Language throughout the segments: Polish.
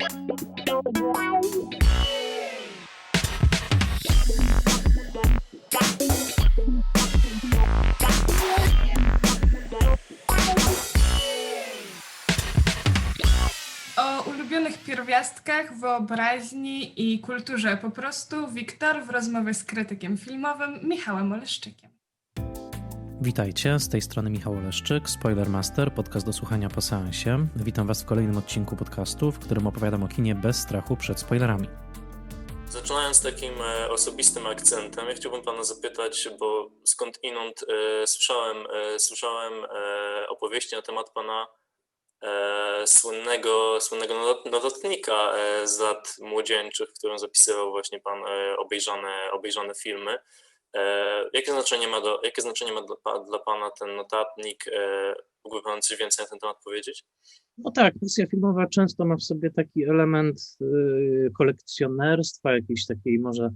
O ulubionych pierwiastkach, wyobraźni i kulturze po prostu Wiktor w rozmowie z krytykiem filmowym Michałem Oleszczykiem. Witajcie, z tej strony Michał Oleszczyk, Spoilermaster, podcast do słuchania po seansie. Witam Was w kolejnym odcinku podcastu, w którym opowiadam o kinie bez strachu przed spoilerami. Zaczynając takim e, osobistym akcentem, ja chciałbym Pana zapytać, bo skąd inąd e, słyszałem, e, słyszałem e, opowieści na temat Pana e, słynnego, słynnego not- notatnika e, z lat młodzieńczych, w którym zapisywał właśnie Pan obejrzane, obejrzane filmy. E, jakie znaczenie ma, do, jakie znaczenie ma dla, dla Pana ten notatnik? Mógłby Pan coś więcej na ten temat powiedzieć? No tak, pasja filmowa często ma w sobie taki element y, kolekcjonerstwa, jakiejś takiej może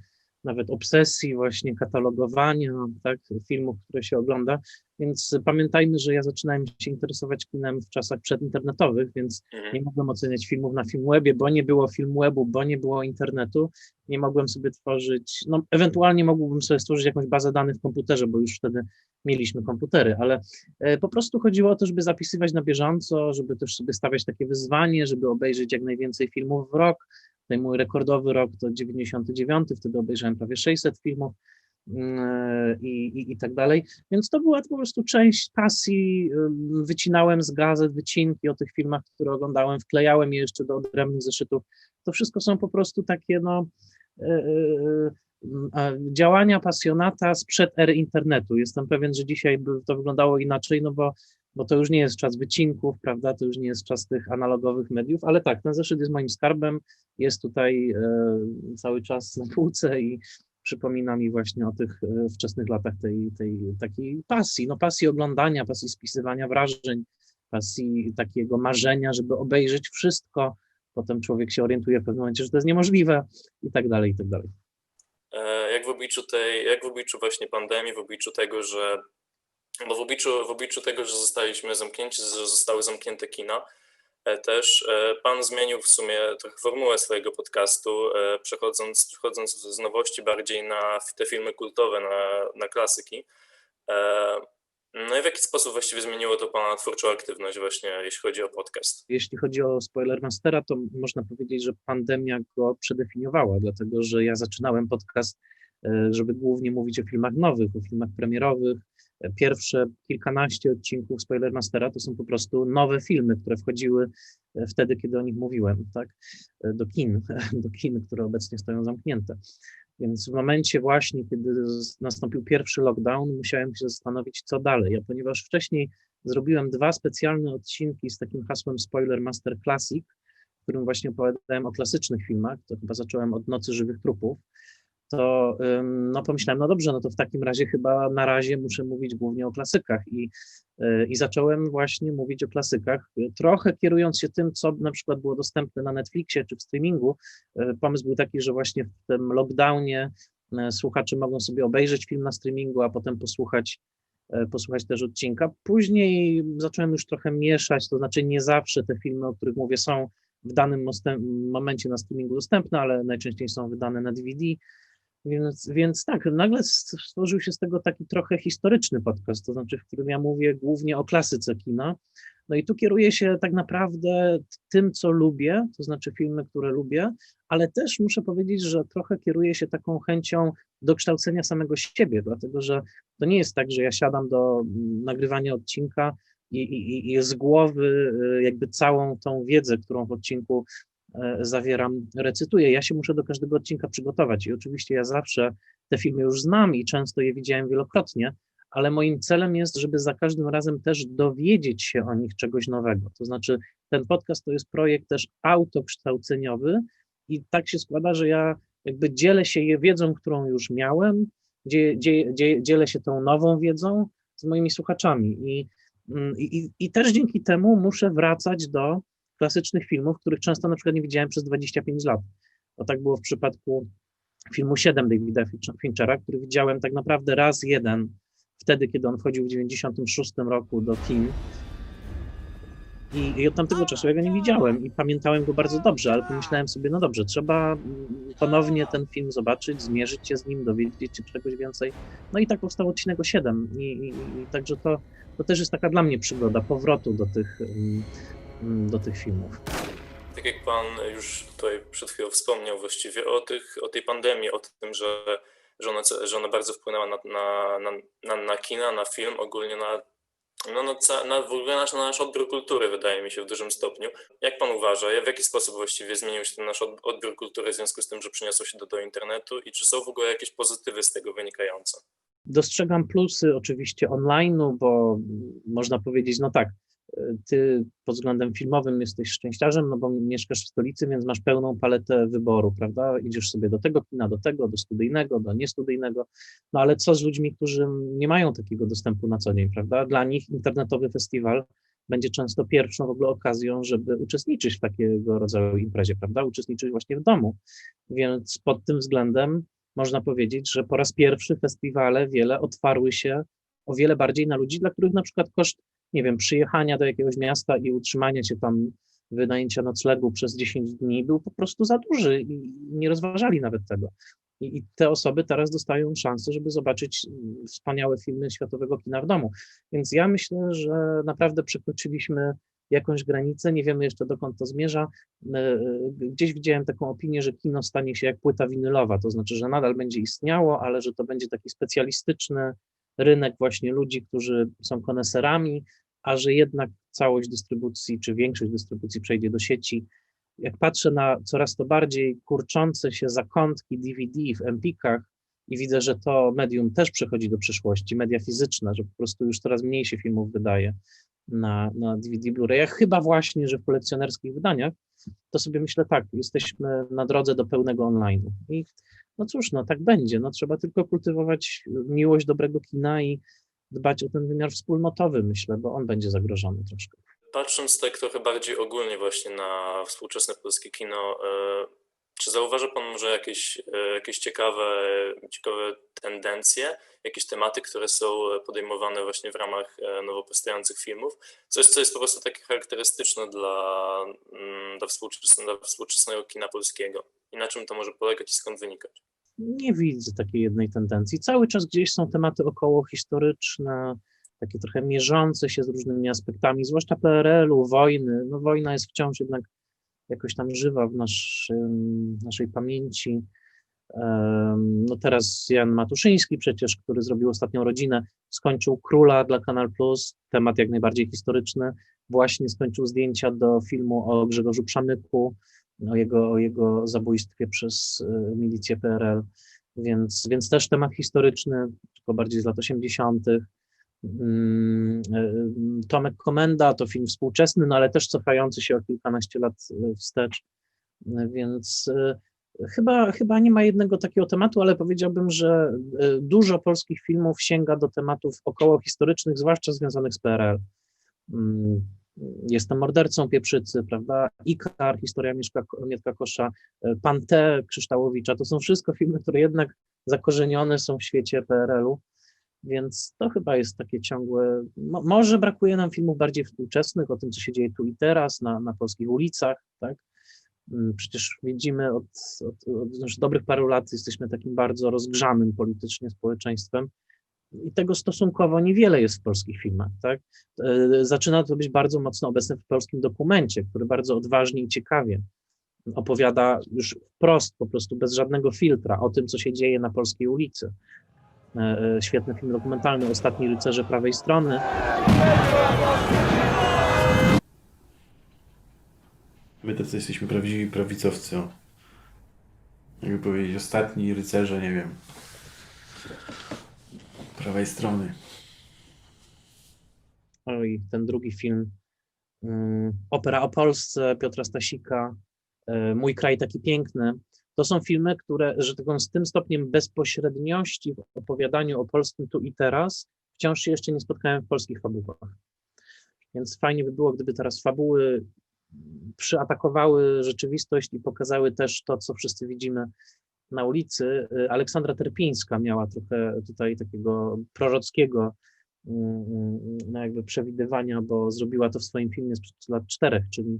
nawet obsesji, właśnie katalogowania tak, filmów, które się ogląda. Więc pamiętajmy, że ja zaczynałem się interesować kinem w czasach przedinternetowych, więc Mhm. nie mogłem oceniać filmów na Filmwebie, bo nie było Filmwebu, bo nie było internetu. Nie mogłem sobie tworzyć, no ewentualnie mógłbym sobie stworzyć jakąś bazę danych w komputerze, bo już wtedy mieliśmy komputery, ale e, po prostu chodziło o to, żeby zapisywać na bieżąco, żeby też sobie stawiać takie wyzwanie, żeby obejrzeć jak najwięcej filmów w rok. Tutaj mój rekordowy rok to 99, wtedy obejrzałem prawie 600 filmów mm, i, i, i tak dalej. Więc to była po prostu część pasji. ym, Wycinałem z gazet wycinki o tych filmach, które oglądałem, wklejałem je jeszcze do odrębnych zeszytów. To wszystko są po prostu takie no, e, e, e, działania pasjonata sprzed ery internetu. Jestem pewien, że dzisiaj by to wyglądało inaczej, no bo, bo to już nie jest czas wycinków, prawda? To już nie jest czas tych analogowych mediów, ale tak, ten zeszyt jest moim skarbem, jest tutaj e, cały czas na półce i przypomina mi właśnie o tych e, wczesnych latach tej, tej takiej pasji, no pasji oglądania, pasji spisywania wrażeń, pasji takiego marzenia, żeby obejrzeć wszystko. Potem człowiek się orientuje w pewnym momencie, że to jest niemożliwe i tak dalej, i tak dalej. E, Jak w obliczu tej, jak w obliczu właśnie pandemii, w obliczu tego, że bo w obliczu, w obliczu tego, że zostaliśmy zamknięci, że zostały zamknięte kina, e, też e, Pan zmienił w sumie trochę formułę swojego podcastu, e, przechodząc, przechodząc z nowości bardziej na te filmy kultowe, na, na klasyki. No i w jaki sposób właściwie zmieniło to Pana twórczą aktywność właśnie, jeśli chodzi o podcast? Jeśli chodzi o Spoilermastera, to można powiedzieć, że pandemia go przedefiniowała, dlatego że ja zaczynałem podcast, żeby głównie mówić o filmach nowych, o filmach premierowych. Pierwsze kilkanaście odcinków Spoilermastera to są po prostu nowe filmy, które wchodziły e, wtedy, kiedy o nich mówiłem, tak, e, do kin, do kin, które obecnie stoją zamknięte. Więc w momencie właśnie, kiedy nastąpił pierwszy lockdown, musiałem się zastanowić, co dalej. A ponieważ wcześniej zrobiłem dwa specjalne odcinki z takim hasłem Spoiler Master Classic, w którym właśnie opowiadałem o klasycznych filmach, to chyba zacząłem od Nocy Żywych Trupów, to no pomyślałem, no dobrze, no to w takim razie chyba na razie muszę mówić głównie o klasykach i, y, i zacząłem właśnie mówić o klasykach, trochę kierując się tym, co na przykład było dostępne na Netflixie czy w streamingu. Y, Pomysł był taki, że właśnie w tym lockdownie y, słuchacze mogą sobie obejrzeć film na streamingu, a potem posłuchać posłuchać też odcinka. Później zacząłem już trochę mieszać, to znaczy nie zawsze te filmy, o których mówię, są w danym momencie na streamingu dostępne, ale najczęściej są wydane na DVD. Więc, więc tak, nagle stworzył się z tego taki trochę historyczny podcast, to znaczy, w którym ja mówię głównie o klasyce kina. No i tu kieruję się tak naprawdę tym, co lubię, to znaczy filmy, które lubię, ale też muszę powiedzieć, że trochę kieruję się taką chęcią dokształcenia samego siebie, dlatego że to nie jest tak, że ja siadam do mm, nagrywania odcinka i, i, i z głowy y, jakby całą tą wiedzę, którą w odcinku zawieram, recytuję. Ja się muszę do każdego odcinka przygotować i oczywiście ja zawsze te filmy już znam i często je widziałem wielokrotnie, ale moim celem jest, żeby za każdym razem też dowiedzieć się o nich czegoś nowego. To znaczy, ten podcast to jest projekt też autokształceniowy i tak się składa, że ja jakby dzielę się je wiedzą, którą już miałem, dzie, dzie, dzie, dzielę się tą nową wiedzą z moimi słuchaczami. I, mm, i- I też dzięki temu muszę wracać do klasycznych filmów, których często na przykład nie widziałem przez 25 lat. To tak było w przypadku filmu 7 Davida Finch- Finchera, który widziałem tak naprawdę raz jeden, wtedy, kiedy on wchodził w 96 roku do kin. I, I od tamtego czasu ja go nie widziałem i pamiętałem go bardzo dobrze, ale pomyślałem sobie, no dobrze, trzeba mm, ponownie ten film zobaczyć, zmierzyć się z nim, dowiedzieć się czegoś więcej. No i tak powstał odcinek o 7. I, i, i także to, to też jest taka dla mnie przygoda powrotu do tych, mm, do tych filmów. Tak jak Pan już tutaj przed chwilą wspomniał właściwie o, tych, o tej pandemii, o tym, że, że, ona, że ona bardzo wpłynęła na, na, na, na, na kina, na film, ogólnie na, no, na, ca- na, w ogóle nasz, na nasz odbiór kultury, wydaje mi się, w dużym stopniu. Jak Pan uważa, w jaki sposób właściwie zmienił się ten nasz od- odbiór kultury w związku z tym, że przeniosło się do, do internetu i czy są w ogóle jakieś pozytywy z tego wynikające? Dostrzegam plusy oczywiście online'u, bo można powiedzieć, no tak, ty pod względem filmowym jesteś szczęściarzem, no bo mieszkasz w stolicy, więc masz pełną paletę wyboru, prawda? Idziesz sobie do tego kina, do tego, do studyjnego, do niestudyjnego, no ale co z ludźmi, którzy nie mają takiego dostępu na co dzień, prawda? Dla nich internetowy festiwal będzie często pierwszą w ogóle okazją, żeby uczestniczyć w takiego rodzaju imprezie, prawda? Uczestniczyć właśnie w domu. Więc pod tym względem można powiedzieć, że po raz pierwszy festiwale wiele otwarły się o wiele bardziej na ludzi, dla których na przykład koszt, nie wiem, przyjechania do jakiegoś miasta i utrzymania się tam, wynajęcia noclegu przez 10 dni był po prostu za duży i nie rozważali nawet tego. I, I te osoby teraz dostają szansę, żeby zobaczyć mm, wspaniałe filmy światowego kina w domu. Więc ja myślę, że naprawdę przekroczyliśmy jakąś granicę, nie wiemy jeszcze dokąd to zmierza. E, Gdzieś widziałem taką opinię, że kino stanie się jak płyta winylowa, to znaczy, że nadal będzie istniało, ale że to będzie taki specjalistyczny rynek właśnie ludzi, którzy są koneserami, a że jednak całość dystrybucji, czy większość dystrybucji przejdzie do sieci. Jak patrzę na coraz to bardziej kurczące się zakątki DVD w Empikach i widzę, że to medium też przechodzi do przyszłości, media fizyczne, że po prostu już coraz mniej się filmów wydaje na, na DVD Blu-rayach, chyba właśnie, że w kolekcjonerskich wydaniach, to sobie myślę tak, jesteśmy na drodze do pełnego online'u. I no cóż, no tak będzie, no trzeba tylko kultywować miłość dobrego kina i dbać o ten wymiar wspólnotowy, myślę, bo on będzie zagrożony troszkę. Patrząc tak trochę bardziej ogólnie właśnie na współczesne polskie kino, e, czy zauważa Pan może jakieś, e, jakieś ciekawe, ciekawe tendencje, jakieś tematy, które są podejmowane właśnie w ramach e, nowo powstających filmów? Coś, co jest po prostu takie charakterystyczne dla, mm, dla, współczesnego, dla współczesnego kina polskiego. I na czym to może polegać i skąd wynikać? Nie widzę takiej jednej tendencji. Cały czas gdzieś są tematy około historyczne, takie trochę mierzące się z różnymi aspektami, zwłaszcza PRL-u, wojny. No wojna jest wciąż jednak jakoś tam żywa w naszym, naszej pamięci. No teraz Jan Matuszyński przecież, który zrobił ostatnią rodzinę, skończył Króla dla Kanal Plus, temat jak najbardziej historyczny. Właśnie skończył zdjęcia do filmu o Grzegorzu Przemyku, o jego, o jego zabójstwie przez e, milicję PRL, więc, więc też temat historyczny, tylko bardziej z lat 80. Mm, e, Tomek Komenda to film współczesny, no ale też cofający się o kilkanaście lat e, wstecz, E, więc e, chyba, chyba nie ma jednego takiego tematu, ale powiedziałbym, że e, dużo polskich filmów sięga do tematów około historycznych, zwłaszcza związanych z PRL. Jestem mordercą pieprzycy, prawda? Ikar, historia Mieszka, Mietka Kosza, e, Pan T. Krzyształowicza. To są wszystko filmy, które jednak zakorzenione są w świecie PRL-u, więc to chyba jest takie ciągłe. Mo, może brakuje nam filmów bardziej współczesnych o tym, co się dzieje tu i teraz na, na polskich ulicach, tak? Mm, Przecież widzimy od, od, od już dobrych paru lat jesteśmy takim bardzo rozgrzanym politycznie społeczeństwem i tego stosunkowo niewiele jest w polskich filmach, tak? E, Zaczyna to być bardzo mocno obecne w polskim dokumencie, który bardzo odważnie i ciekawie opowiada już wprost, po prostu bez żadnego filtra o tym, co się dzieje na polskiej ulicy. E, e, Świetny film dokumentalny, Ostatni rycerze prawej strony. My tacy jesteśmy prawdziwi prawicowcy. Jakby powiedzieć, ostatni rycerze, nie wiem, prawej strony. Oj, ten drugi film, mm, Opera o Polsce Piotra Stasika, e, Mój kraj taki piękny. To są filmy, które, że taką z tym stopniem bezpośredniości w opowiadaniu o polskim tu i teraz wciąż się jeszcze nie spotkałem w polskich fabułach. Więc fajnie by było, gdyby teraz fabuły przyatakowały rzeczywistość i pokazały też to, co wszyscy widzimy na ulicy. E, Aleksandra Terpińska miała trochę tutaj takiego prorockiego mm, mm, no jakby przewidywania, bo zrobiła to w swoim filmie sprzed lat czterech, czyli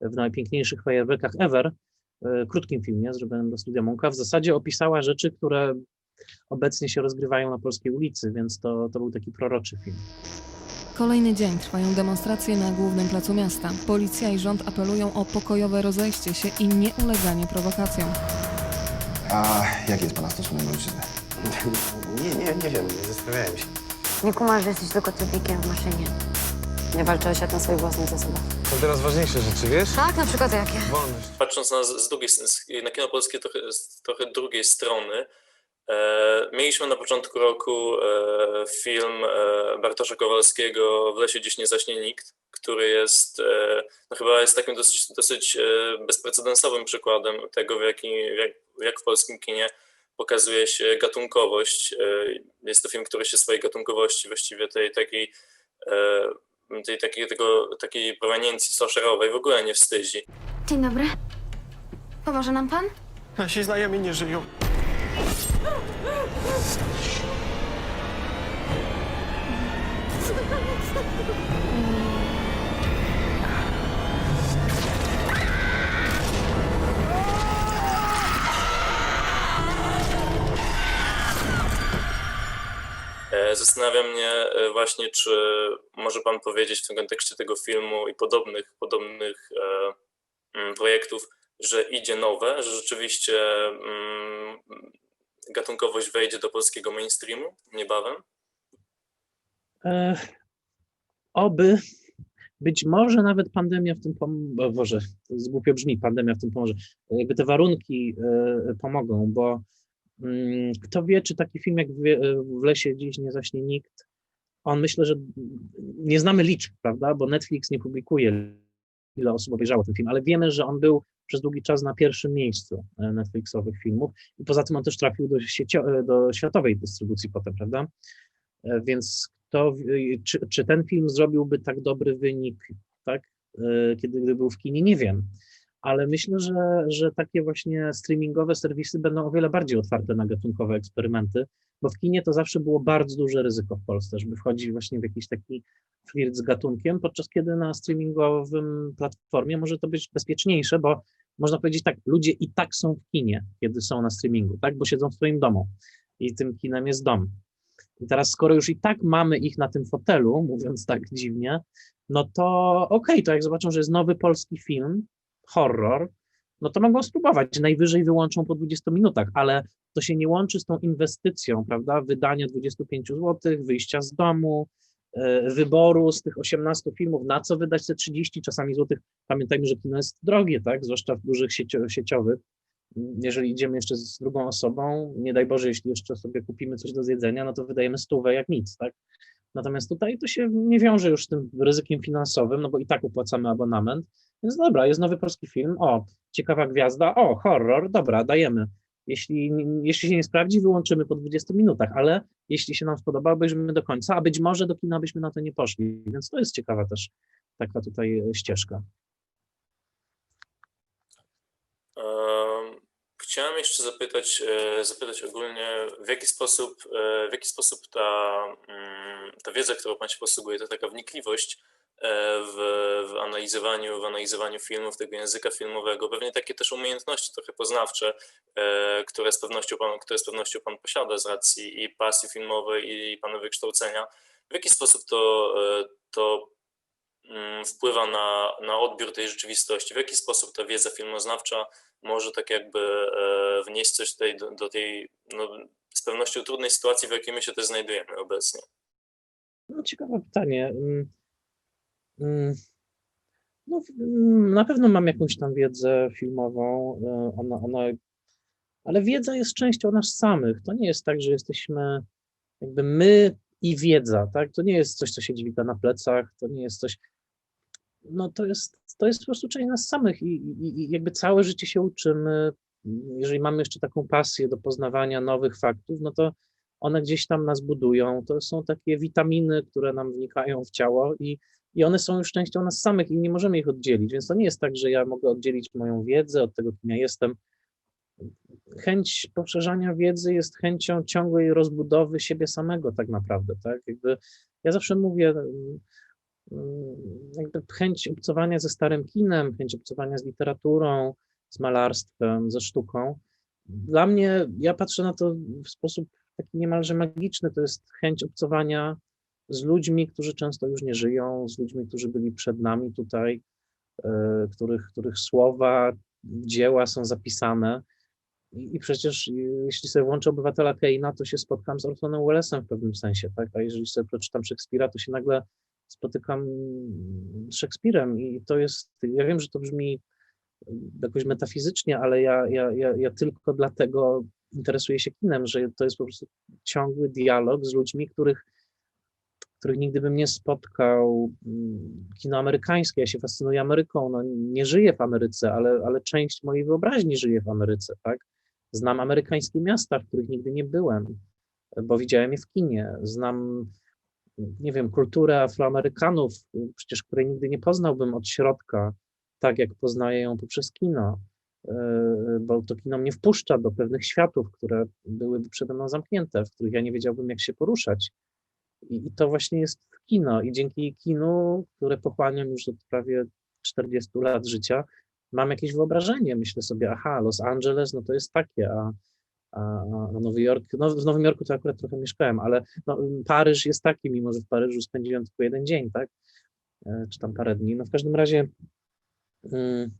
w najpiękniejszych fajerwerkach ever, krótkim filmie zrobionym do Studia Monka, w zasadzie opisała rzeczy, które obecnie się rozgrywają na polskiej ulicy, więc to, to był taki proroczy film. Kolejny dzień trwają demonstracje na głównym placu miasta. Policja i rząd apelują o pokojowe rozejście się i nieuleganie prowokacjom. A jaki jest pana stosunek do ojczyzny? Nie, nie, nie wiem, nie zastanawiałem się. Nie kumasz, że jesteś tylko cypikiem w maszynie. Nie walczyłeś o ten swój własny zasobach. Są teraz ważniejsze rzeczy, wiesz? Tak, na przykład jakie? Wolność. patrząc na, z drugiej, na kino polskie trochę, z trochę drugiej strony, e, mieliśmy na początku roku e, film e, Bartosza Kowalskiego W lesie dziś nie zaśnie nikt, który jest, e, no chyba jest takim dosyć, dosyć e, bezprecedensowym przykładem tego, w, jaki, w jak, jak w polskim kinie pokazuje się gatunkowość. E, jest to film, który się swojej gatunkowości, właściwie tej takiej e, tej, takiej, tego, takiej proweniencji slasherowej w ogóle nie wstydzi. Dzień dobry. Pomoże nam pan? Nasi znajomi nie żyją. Zastanawia mnie e, właśnie, czy może Pan powiedzieć w tym kontekście tego filmu i podobnych, podobnych e, mm, projektów, że idzie nowe, że rzeczywiście mm, gatunkowość wejdzie do polskiego mainstreamu niebawem? E, oby, być może nawet pandemia w tym pomoże, Boże, głupio brzmi, pandemia w tym pomoże, jakby te warunki e, pomogą, bo kto wie, czy taki film jak w, w lesie dziś nie zaśnie nikt, on myślę, że nie znamy liczb, prawda, bo Netflix nie publikuje, ile osób obejrzało ten film, ale wiemy, że on był przez długi czas na pierwszym miejscu e, Netflixowych filmów i poza tym on też trafił do, siecio, do światowej dystrybucji potem, prawda? E, Więc to, w- czy, czy ten film zrobiłby tak dobry wynik, tak, e, kiedy gdy był w kinie, nie wiem. Ale myślę, że, że takie właśnie streamingowe serwisy będą o wiele bardziej otwarte na gatunkowe eksperymenty, bo w kinie to zawsze było bardzo duże ryzyko w Polsce, żeby wchodzić właśnie w jakiś taki flirt z gatunkiem, podczas kiedy na streamingowym platformie może to być bezpieczniejsze, bo można powiedzieć tak, ludzie i tak są w kinie, kiedy są na streamingu, tak, bo siedzą w swoim domu i tym kinem jest dom. I teraz, skoro już i tak mamy ich na tym fotelu, mówiąc tak dziwnie, no to okej, to jak zobaczą, że jest nowy polski film, horror, no to mogą spróbować. Najwyżej wyłączą po 20 minutach, ale to się nie łączy z tą inwestycją, prawda? Wydania 25 zł, wyjścia z domu, e, wyboru z tych 18 filmów, na co wydać te 30 czasami złotych. Pamiętajmy, że kino jest drogie, tak? Zwłaszcza w dużych siecio- sieciowych. Jeżeli idziemy jeszcze z drugą osobą, nie daj Boże, jeśli jeszcze sobie kupimy coś do zjedzenia, no to wydajemy stówę jak nic, tak? Natomiast tutaj to się nie wiąże już z tym ryzykiem finansowym, no bo i tak opłacamy abonament. Więc dobra, jest nowy polski film, o, ciekawa gwiazda, o, horror, dobra, dajemy. Jeśli, jeśli się nie sprawdzi, wyłączymy po 20 minutach, ale jeśli się nam spodoba, obejrzymy do końca, a być może do kina byśmy na to nie poszli. Więc to jest ciekawa też taka tutaj ścieżka. Em, Chciałem jeszcze zapytać, e, zapytać ogólnie, w jaki sposób, e, w jaki sposób ta, mm, ta wiedza, którą Pan się posługuje, ta taka wnikliwość e, w, w, analizowaniu, w analizowaniu filmów, tego języka filmowego, pewnie takie też umiejętności trochę poznawcze, które z pewnością Pan, które z pewnością pan posiada z racji i pasji filmowej i Pana wykształcenia. W jaki sposób to, to wpływa na, na odbiór tej rzeczywistości? W jaki sposób ta wiedza filmoznawcza może tak jakby e, wnieść coś tutaj do, do tej no, z pewnością trudnej sytuacji, w jakiej my się też znajdujemy obecnie. No, ciekawe pytanie. Mm, mm, No, mm, na pewno mam jakąś tam wiedzę filmową, e, ona, ona, ale wiedza jest częścią nas samych. To nie jest tak, że jesteśmy jakby my i wiedza, tak? To nie jest coś, co się dźwiga na plecach, to nie jest coś, no to jest, to jest po prostu część nas samych i, i, i jakby całe życie się uczymy. Jeżeli mamy jeszcze taką pasję do poznawania nowych faktów, no to one gdzieś tam nas budują. To są takie witaminy, które nam wnikają w ciało i, i one są już częścią nas samych i nie możemy ich oddzielić. Więc to nie jest tak, że ja mogę oddzielić moją wiedzę od tego, kim ja jestem. Chęć poszerzania wiedzy jest chęcią ciągłej rozbudowy siebie samego, tak naprawdę. Tak? Jakby Ja zawsze mówię, jakby chęć obcowania ze starym kinem, chęć obcowania z literaturą, z malarstwem, ze sztuką. Dla mnie, ja patrzę na to w sposób taki niemalże magiczny, to jest chęć obcowania z ludźmi, którzy często już nie żyją, z ludźmi, którzy byli przed nami tutaj, e, których, których słowa, dzieła są zapisane. I, I przecież e, jeśli sobie włączę obywatela Keina, to się spotkam z Orsonem Wellesem w pewnym sensie, tak? A jeżeli sobie przeczytam Szekspira, to się nagle spotykam Szekspirem i to jest, ja wiem, że to brzmi jakoś metafizycznie, ale ja, ja, ja, ja tylko dlatego interesuję się kinem, że to jest po prostu ciągły dialog z ludźmi, których, których nigdy bym nie spotkał. Mm, Kino amerykańskie, ja się fascynuję Ameryką, no, nie żyję w Ameryce, ale, ale część mojej wyobraźni żyje w Ameryce, tak? Znam amerykańskie miasta, w których nigdy nie byłem, bo widziałem je w kinie. Znam, nie wiem, kulturę Afroamerykanów, przecież której nigdy nie poznałbym od środka, tak jak poznaję ją poprzez kino, yy, bo to kino mnie wpuszcza do pewnych światów, które byłyby przede mną zamknięte, w których ja nie wiedziałbym, jak się poruszać. I to właśnie jest kino. I dzięki kinu, które pochłaniam już od prawie 40 lat życia, mam jakieś wyobrażenie. Myślę sobie, aha, Los Angeles, no to jest takie, a, a, a Nowy Jork, no w Nowym Jorku to akurat trochę mieszkałem, ale no, Paryż jest taki, mimo że w Paryżu spędziłem tylko jeden dzień, tak? E, Czy tam parę dni. No w każdym razie mm,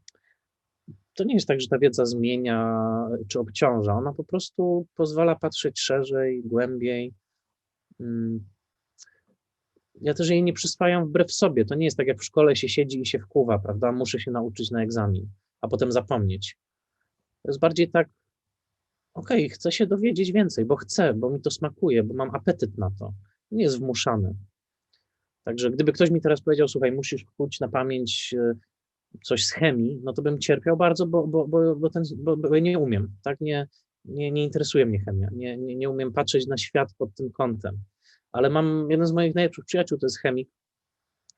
to nie jest tak, że ta wiedza zmienia czy obciąża. Ona po prostu pozwala patrzeć szerzej, głębiej. Mm. Ja też jej nie przyswajam wbrew sobie. To nie jest tak, jak w szkole się siedzi i się wkuwa, prawda? Muszę się nauczyć na egzamin, a potem zapomnieć. To jest bardziej tak, okej, chcę się dowiedzieć więcej, bo chcę, bo mi to smakuje, bo mam apetyt na to. Nie jest wmuszany. Także gdyby ktoś mi teraz powiedział, słuchaj, musisz kuć na pamięć e, coś z chemii, no to bym cierpiał bardzo, bo, bo, bo, bo, ten, bo, bo nie umiem, tak? Nie, nie, nie interesuje mnie chemia, nie, nie, nie umiem patrzeć na świat pod tym kątem. Ale mam jeden z moich najlepszych przyjaciół, to jest chemik,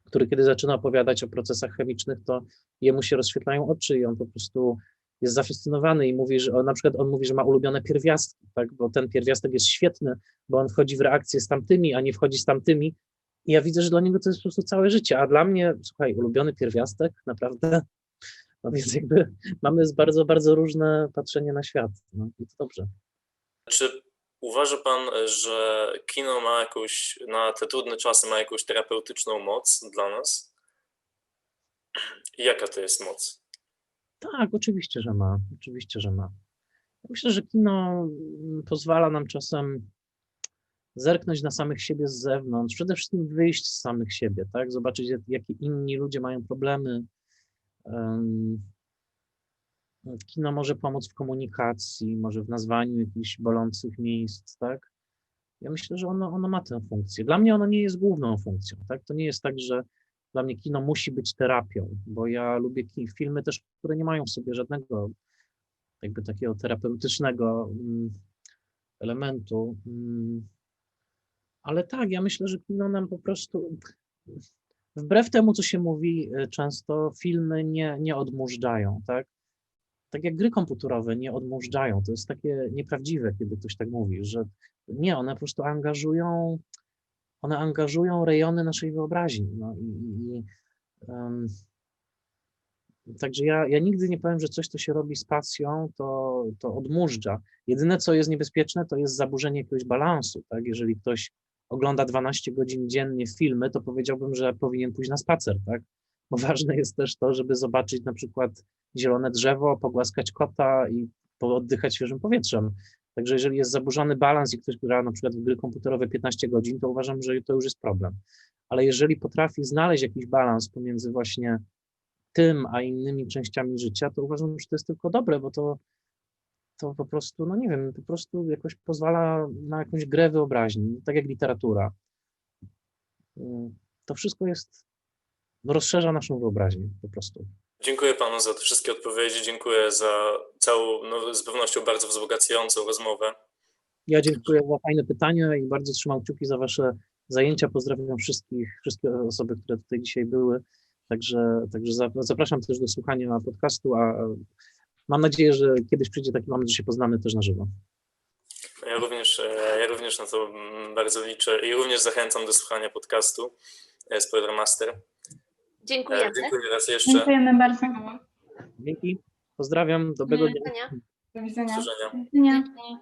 który kiedy zaczyna opowiadać o procesach chemicznych, to jemu się rozświetlają oczy i on po prostu jest zafascynowany i mówi, że on, na przykład on mówi, że ma ulubione pierwiastki, tak? bo ten pierwiastek jest świetny, bo on wchodzi w reakcję z tamtymi, a nie wchodzi z tamtymi. I ja widzę, że dla niego to jest po prostu całe życie, a dla mnie, słuchaj, ulubiony pierwiastek, naprawdę, no więc jakby mamy bardzo, bardzo różne patrzenie na świat. No i to dobrze. Czy uważa pan, że kino ma jakąś, na te trudne czasy ma jakąś terapeutyczną moc dla nas? I jaka to jest moc? Tak, oczywiście, że ma. Oczywiście, że ma. Myślę, że kino mm, pozwala nam czasem zerknąć na samych siebie z zewnątrz, przede wszystkim wyjść z samych siebie, tak? Zobaczyć, jak- jakie inni ludzie mają problemy. Em, Kino może pomóc w komunikacji, może w nazwaniu jakichś bolących miejsc, tak? Ja myślę, że ono, ono ma tę funkcję. Dla mnie ono nie jest główną funkcją, tak? To nie jest tak, że dla mnie kino musi być terapią, bo ja lubię filmy też, które nie mają w sobie żadnego jakby takiego terapeutycznego mm, elementu. mm. Ale tak, ja myślę, że kino nam po prostu, wbrew temu, co się mówi y, często, filmy nie, nie odmóżdżają, tak? Tak jak gry komputerowe nie odmóżdżają. To jest takie nieprawdziwe, kiedy ktoś tak mówi, że nie, one po prostu angażują, one angażują rejony naszej wyobraźni. No i, i, em, Także ja, ja nigdy nie powiem, że coś, co się robi z pasją, to, to odmóżdża. Jedyne, co jest niebezpieczne, to jest zaburzenie jakiegoś balansu. Tak? Jeżeli ktoś ogląda 12 godzin dziennie filmy, to powiedziałbym, że powinien pójść na spacer. Tak? Bo ważne jest też to, żeby zobaczyć na przykład zielone drzewo, pogłaskać kota i oddychać świeżym powietrzem. Także jeżeli jest zaburzony balans i ktoś gra na przykład w gry komputerowe 15 godzin, to uważam, że to już jest problem. Ale jeżeli potrafi znaleźć jakiś balans pomiędzy właśnie tym, a innymi częściami życia, to uważam, że to jest tylko dobre, bo to, to po prostu, no nie wiem, po prostu jakoś pozwala na jakąś grę wyobraźni, tak jak literatura. To wszystko jest, no rozszerza naszą wyobraźnię po prostu. Dziękuję panu za te wszystkie odpowiedzi, dziękuję za całą, no, z pewnością bardzo wzbogacającą rozmowę. Ja dziękuję za fajne pytania i bardzo trzymam kciuki za Wasze zajęcia. Pozdrawiam wszystkich, wszystkie osoby, które tutaj dzisiaj były. Także, także za- zapraszam też do słuchania podcastu, a mam nadzieję, że kiedyś przyjdzie taki moment, że się poznamy też na żywo. Ja również, e, ja również na to mm, bardzo liczę i również zachęcam do słuchania podcastu e, Spoilermaster. Dziękujemy. Dziękuję raz jeszcze. Dziękujemy bardzo. Dzięki, pozdrawiam, dobrego Do dnia. widzenia. Do Do widzenia. Do widzenia. Dziękuję.